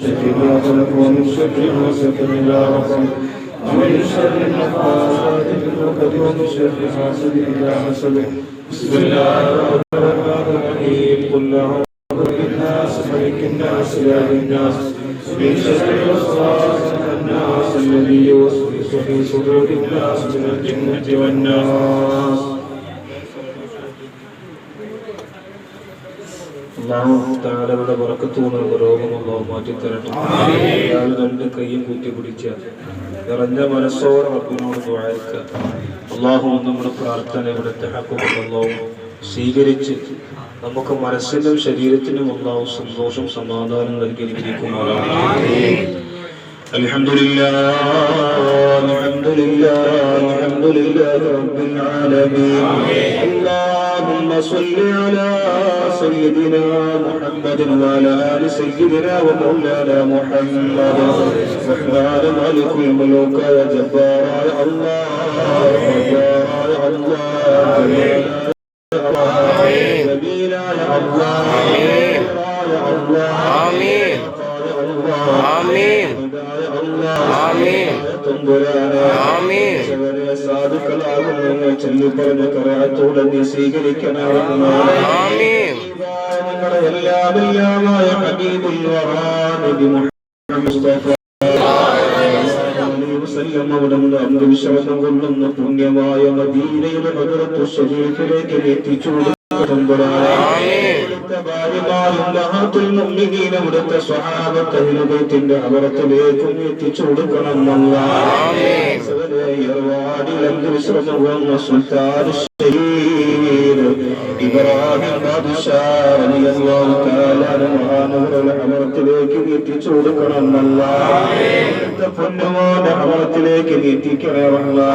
شر ما خلق ومن شر غاسق إذا وقب ومن شر النفاثات في العقد ومن شر حاسد إذا حسد بسم الله الرحمن الرحيم قل أعوذ برب الناس ملك الناس إله الناس من شر الوسواس الناس الذي يوسوس في صدور الناس من الجنة والناس അള്ളാഹു താലയുടെ വറക്കത്തൂണുള്ള രോഗം അള്ളാഹു മാറ്റി തരട്ടെ അയാൾ രണ്ട് കൈയും കൂട്ടി പിടിച്ച നിറഞ്ഞ മനസ്സോടെ റബ്ബിനോട് ദ്വായക്ക അള്ളാഹു നമ്മുടെ പ്രാർത്ഥന ഇവിടുത്തെ ഹക്കുമല്ലാഹു സ്വീകരിച്ച് നമുക്ക് മനസ്സിനും ശരീരത്തിനും അള്ളാഹു സന്തോഷം സമാധാനം നൽകി അനുഗ്രഹിക്കുമാറാണ് الحمد لله الحمد لله الحمد لله رب العالمين اللهم صل على سيدنا محمد وعلى آل سيدنا ومولانا محمد. رحمن مالك الملوك يا جبار يا الله يا الله സാധുക്കളാകും നിങ്ങൾ ചൊല്ലിപ്പറഞ്ഞ കറാത്തോടെ നീ സ്വീകരിക്കണമെന്നാണ് എല്ലാം എല്ലാമായ ഹബീബുൽ മുസ്തഫ. അവിടുന്ന് അന്ധവിശ്വാസം കൊള്ളുന്ന പുണ്യമായ മദീനയുടെ മകരത്വ ശരീരത്തിലേക്ക് എത്തിച്ചു ഇവിടുത്തെ ഭാര്യമാരും മഹാത്തുൽ മുഅ്മിനീൻ ഇവിടുത്തെ സ്വഹാബത്ത് അഹ്ലുബൈത്തിന്റെ അവറത്തിലേക്കും എത്തിച്ചു കൊടുക്കണം അല്ലാഹ് ഇബ്രാഹിം ബാദുഷാ റളിയല്ലാഹു തആല മഹാനവരുടെ അമരത്തിലേക്ക് എത്തിച്ചു കൊടുക്കണം അല്ലാഹ് പൊന്നുമോന്റെ അമരത്തിലേക്ക് എത്തിക്കണേ എല്ലാ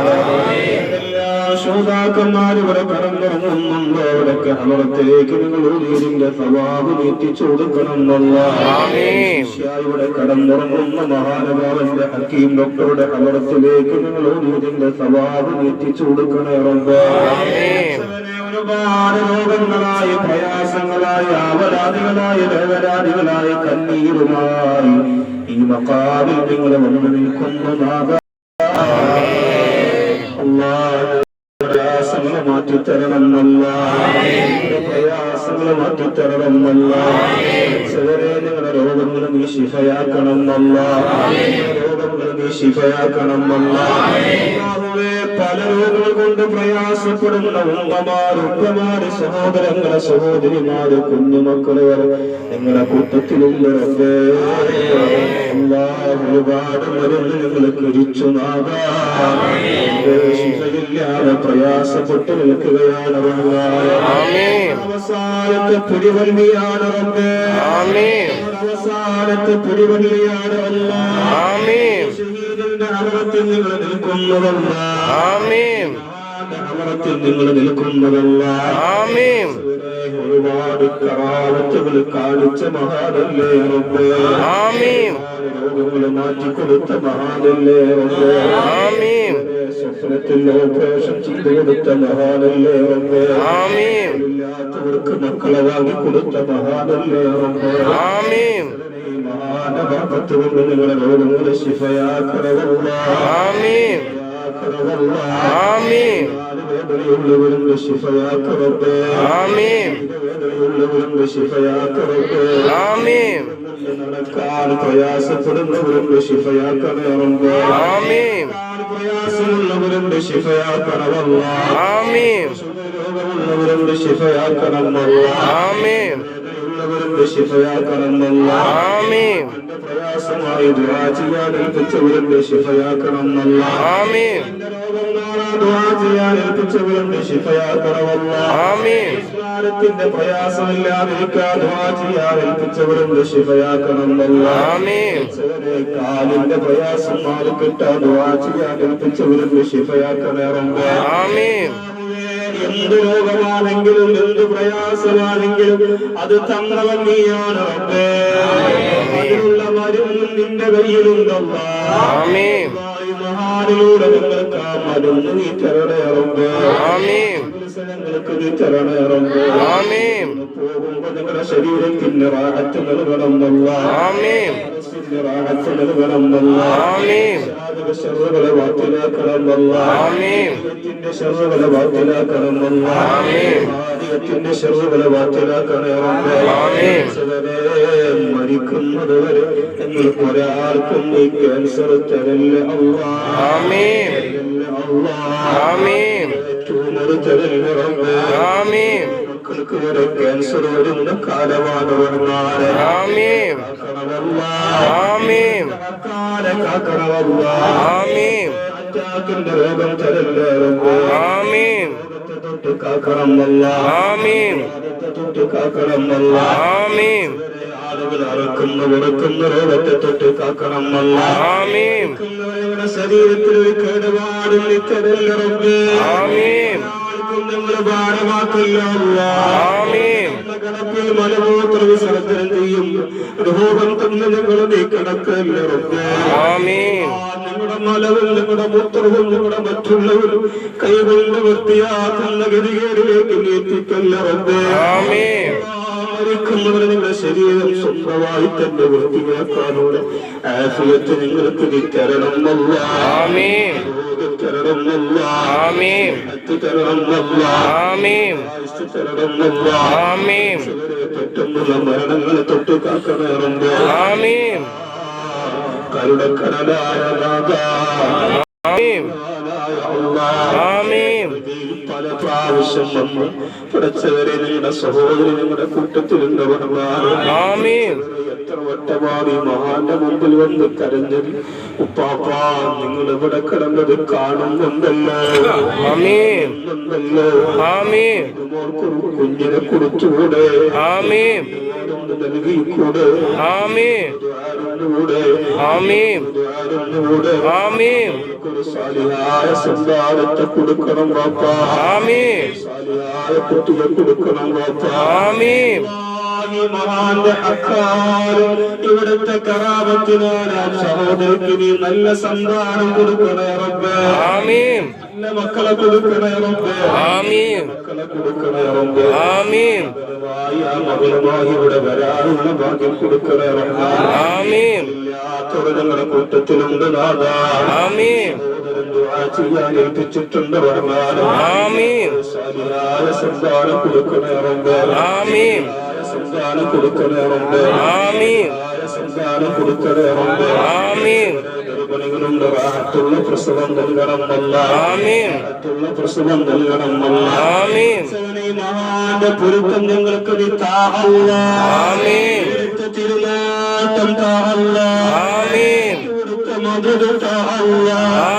ശ്രോതാക്കന്മാർ ഇവിടെ കടന്നിറങ്ങുന്നുണ്ട് അവിടെ അമരത്തിലേക്ക് നിങ്ങൾ ഇതിന്റെ സവാബ് നീട്ടിച്ചു കൊടുക്കണമെന്നല്ല ഇവിടെ കടന്നിറങ്ങുന്ന മഹാനുഭാവന്റെ ഹക്കീം ഡോക്ടറുടെ അമരത്തിലേക്ക് നിങ്ങൾ ഇതിന്റെ സവാബ് നീട്ടിച്ചു കൊടുക്കണേ റബ്ബേ. അവനെ ഒരുപാട് രോഗങ്ങളായി പ്രയാസങ്ങളായി ആവലാദികളായ വേവലാദികളായി കണ്ണീരുമായി ഈ മക്കാവിൽ നിങ്ങളെ വന്നു നിൽക്കുന്നതാകാം പ്രയാസങ്ങൾ മാറ്റിത്തരണമെന്നല്ല. പ്രയാസങ്ങൾ മാറ്റിത്തരണമെന്നല്ല. ചിലരെ നിങ്ങളുടെ രോഗങ്ങളും നീ ശിഫയാക്കണമെന്നല്ല രോഗങ്ങൾ നീ ശിഫയാക്കണമെന്നല്ല അല്ലാഹുവേ, പല രോഗങ്ങൾ കൊണ്ട് പ്രയാസപ്പെടുന്ന ഉമ്മമാർ ഉപ്പമാര് സഹോദരങ്ങളെ സഹോദരിമാര് കുഞ്ഞുമക്കളെ നിങ്ങളെ കൂട്ടത്തിലുണ്ട് റബ്ബേ. ഒരുപാട് മരുന്ന് നിങ്ങൾ കഴിച്ചു നാകാം ശിഫയില്ലാതെ പ്രയാസപ്പെട്ട് നിൽക്കുകയാണ്. അവസാനത്തെ പിടിവല്ലിയാണ് റബ്ബേ. അവസാനത്തെ പിടിവല്ലിയാണ് അല്ലാഹ്. ആമീൻ അമരത്തിൽ നിങ്ങൾ നിൽക്കുന്നതല്ല ആമീൻ. അമരത്തിൽ നിങ്ങൾ നിൽക്കുന്നതല്ല. ആമീൻ. ഒരുപാട് കറാവത്തുകൾ കാണിച്ച മഹാനല്ലേ റബ്ബേ. ആമീൻ. രോഗങ്ങൾ മാറ്റിക്കൊടുത്ത മഹാനല്ലേ റബ്ബേ. ആമീൻ. ഓപ്പറേഷൻ ചെയ്തു കൊടുത്ത മഹാനല്ലേ റബ്ബേ. ഇല്ലാത്തവർക്ക് മക്കളെ വാങ്ങി കൊടുത്ത മഹാനല്ലേ റബ്ബേ. ആമീൻ. ഈ മഹാനഭാഗത്ത് കൊണ്ട് നിങ്ങളുടെ രോഗങ്ങളെ ശിഫയാക്കണമല്ല ആമീൻ ആമീൻ. വേദനയുള്ളവരുടെ ശിഫയാക്കവട്ടെ വേദനയുള്ളവരുടെ ശിഫയാക്കവട്ടെ നടക്കാൻ പ്രയാസപ്പെടുന്നവരുടെ ശിഫയാക്കണറബേ ആമീൻ. പ്രയാസമുള്ളവരുടെ ശിഫയാക്കണമല്ല രോഗമുള്ളവരുടെ ശിഫയാക്കണമല്ല ശിഫയാക്കണമല്ല ആമീൻ. എന്റെ പ്രയാസമായി ദുആ ചെയ്യാൻ ഏൽപ്പിച്ചവരുടെ ശിഫയാക്കണമെന്നല്ല. ആമീൻ. എന്റെ രോഗം മാറാൻ ദുആ ചെയ്യാൻ ഏൽപ്പിച്ചവരുടെ ശിഫയാക്കണമല്ല. ആമീൻ. നിസ്കാരത്തിന്റെ പ്രയാസമില്ലാതിരിക്കാൻ ദുആ ചെയ്യാൻ ഏൽപ്പിച്ചവരുടെ ശിഫയാക്കണമെന്നല്ല. ആമീൻ. ചെറിയ കാലിന്റെ പ്രയാസം മാറി കിട്ടാൻ ദുആ ചെയ്യാൻ ഏൽപ്പിച്ചവരുടെ എന്ത് രോഗമാണെങ്കിലും എന്ത് പ്രയാസമാണെങ്കിലും അത് തന്നവൻ നീയാണ് റബ്ബേ. അതിനുള്ള മരുന്നും നിന്റെ കയ്യിലുണ്ടല്ല മഹാനിലൂടെ നിങ്ങൾക്ക് ആ മരുന്ന് നീ തരണേ റബ്ബേ. മനസ്സിലങ്ങൾക്ക് നീ തരണേ റബ്ബേ. ശരീരത്തിന് റാഹത്ത് നൽകണം എന്നുള്ള ആമീൻ. റാഹത്ത് നൽകണം അല്ലാ ആമീൻ. ശർറുകളെ ആമീൻ. ശർറുകളെ ആമീൻ ആദിയത്തിന്റെ ശർറുകളെ ആമീൻ. മരിക്കുന്നത് വരെ ഒരാൾക്കും ഈ ക്യാൻസർ തരല്ല അള്ളാ. ആമീൻ. തരല്ല ആമീൻ. മക്കൾക്ക് വരെ ക്യാൻസർ വരുന്ന കാലമാണ് ആമീൻ. ആമീൻ. ആമീൻ. അറ്റാക്കിന്റെ രോഗം തരല്ലേ ആമീൻ. തൊട്ട് ആമീൻ. രോഗത്തെ തൊട്ട് ആമീൻ. ആളുകൾ അറക്കുന്ന രോഗത്തെ തൊട്ട് കാക്കണം ഞങ്ങളുടെ ശരീരത്തിൽ ഒരു കേടുപാടും നിൽക്കതല്ല റബ്ബേ. ഞങ്ങളെ ഭാരമാക്കല്ല ഞങ്ങളുടെ കിടപ്പിൽ മലമൂത്ര വിസർജനം ചെയ്യും. രോഗം തന്ന് ഞങ്ങളെ നീ കിടക്കല്ല റബ്ബേ. ആമീൻ. നിങ്ങളുടെ മലവും നിങ്ങളുടെ മൂത്രവും നിങ്ങളുടെ മറ്റുള്ളവരും കൈകൊണ്ട് വൃത്തിയാക്കുന്ന ഗതികേടിലേക്ക് നീ എത്തിക്കല്ല റബ്ബേ ആമീൻ മരിക്കുന്നവരെ നിങ്ങളുടെ ശരീരം സ്വന്തമായി തന്നെ വൃത്തിയാക്കാനുള്ള ആഫിയത്ത് നിങ്ങൾക്ക് നീ തരണമല്ല ആമീൻ. തരണമല്ല ആമീൻ. തരണമല്ല. ആമീൻ. തരണമല്ല. ആമീൻ. പെട്ടെന്നുള്ള മരണങ്ങളെ തൊട്ട് കാക്കണറുണ്ട് ആമീൻ. കരുടക്കടലായ നാഥ. പ്രാവശ്യം വന്ന്. പഠിച്ചവരെ നിങ്ങളുടെ സഹോദരി നിങ്ങളുടെ കൂട്ടത്തിലുണ്ടവന്മാർ ആമീൻ. എത്ര വട്ടമാണ് മഹാന്റെ മുമ്പിൽ വന്ന് കരഞ്ഞത്? ഉപ്പാപ്പാ നിങ്ങൾ ഇവിടെ കിടന്നത് കാണുന്നുണ്ടല്ലോ? കുഞ്ഞിനെ ഒന്ന് നൽകിക്കൂടെ? ആമീൻ. ഒരു സാലിഹായ സന്താനത്തെ കൊടുക്കണം വാപ്പാ ആമീൻ. സാലിഹായ കുട്ടിയെ കൊടുക്കണം വാപ്പാ ആമീൻ. ഈ മഹാന്റെ അക്കാലം ഇവിടുത്തെ കറാപത്തിനാലാ സഹോദരിക്ക് നീ നല്ല സന്താനം കൊടുക്കണേ റബ്ബേ. ആമീൻ. നല്ല മക്കളെ കൊടുക്കണേ റബ്ബേ. ആമീൻ. മക്കളെ കൊടുക്കണേ റബ്ബേ. ആമീൻ. ഇവിടെ വരാനുള്ള ഭാഗ്യം കൊടുക്കണേ റബ്ബേ. ആമീൻ. ഇല്ലാത്തവർ ഞങ്ങളുടെ കൂട്ടത്തിലുണ്ട് ആമീൻ. ദുആ ചെയ്യാൻ ഏൽപ്പിച്ചിട്ടുണ്ട് ആമീൻ. സന്താനം കൊടുക്കണേ റബ്ബേ. സന്താനം കൊടുക്കണേ റബ്ബേ സന്താനം കൊടുക്കണേ റബ്ബേ ആമീൻ. ഗർഭിണികളുണ്ട് റാഹത്തുള്ള പ്രസവം നൽകണം അല്ല റാഹത്തുള്ള പ്രസവം നൽകണം അല്ല ആമീൻ മഹാന്റെ പൊരുത്തം ഞങ്ങൾക്ക് നീ താഹല്ല ആമീൻ തിരുനാട്ടം താഹല്ല. ആമീൻ. മധുര താഹല്ല.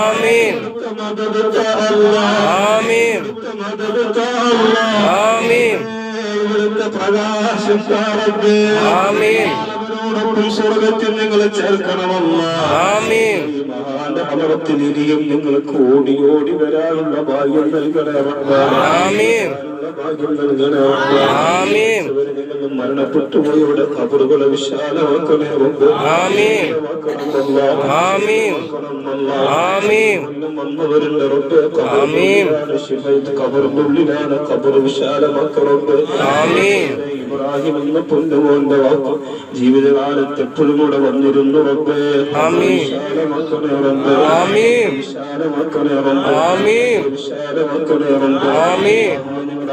ആമീൻ. മധുര താഹല്ല. ആമീൻ. മധുര താഹല്ല. ആമീൻ. ഇവിടുത്തെ പ്രകാശം ആമീൻ. അവരോടൊപ്പം സ്വർഗത്തിൽ നിങ്ങളെ ചേർക്കണമല്ല. മഹാന്റെ അമരത്തിൽ ഇനിയും നിങ്ങൾക്ക് ഓടി ഓടി വരാനുള്ള ഭാഗ്യം നൽകണേ മരണപ്പെട്ടു പോയവരുടെ കബറുകളെ വിശാലമാക്കണേ റബ്ബേ. കബറിന്റെ ഉള്ളിലാണ് ഇബ്രാഹിം എന്ന പൊന്നുമോന്റെ വാക്ക് ജീവിതകാലത്ത് എപ്പോഴും കൂടെ വന്നിരുന്നു റബ്ബേ. വിശാലമാക്കണേ റബ്ബേ. വിശാലമാക്കണേ റബ്ബേ. വിശാലമാക്കണേ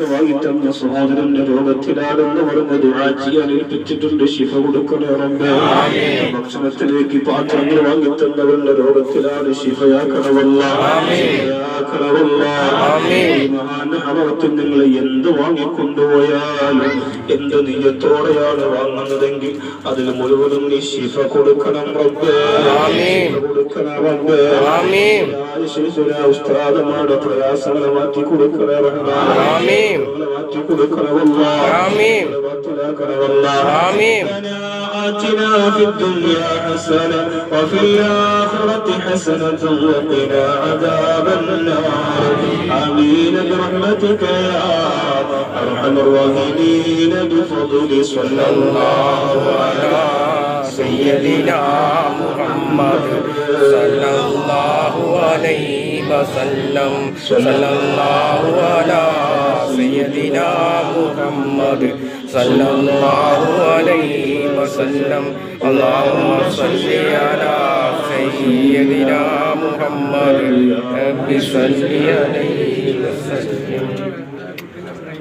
ഒക്കെ വാങ്ങിത്തന്ന സഹോദരന്റെ രോഗത്തിലാണെന്ന് പറഞ്ഞ് ദുരാജി അനേൽപ്പിച്ചിട്ടുണ്ട് ശിഫ കൊടുക്കണേ റബ്ബേ. ഭക്ഷണത്തിലേക്ക് പാത്രങ്ങൾ വാങ്ങിത്തന്നവരുടെ രോഗത്തിലാണ് ശിഫയാക്കണമല്ല ശിഫയാക്കണമല്ല നിങ്ങൾ എന്ത് വാങ്ങിക്കൊണ്ടുപോയാലും എന്ത് നീയത്തോടെയാണ് വാങ്ങുന്നതെങ്കിൽ അതിൽ മുഴുവനും നീ ശിഫ കൊടുക്കണം കൊടുക്കണം റബ്ബേ. ഉസ്താദമാരുടെ പ്രയാസങ്ങളെ മാറ്റി കൊടുക്കണേ آمين. آمين. آمين. آتنا في الدنيا حسنة وفي الآخرة حسنة وقنا عذاب النار. آمين برحمتك يا أرحم الراحمين بفضل صلى الله عليه وسلم. سيدنا محمد صلى الله عليه وسلم صلى الله على سيدنا محمد صلى الله عليه وسلم اللهم صل على سيدنا محمد رب صل عليه وسلم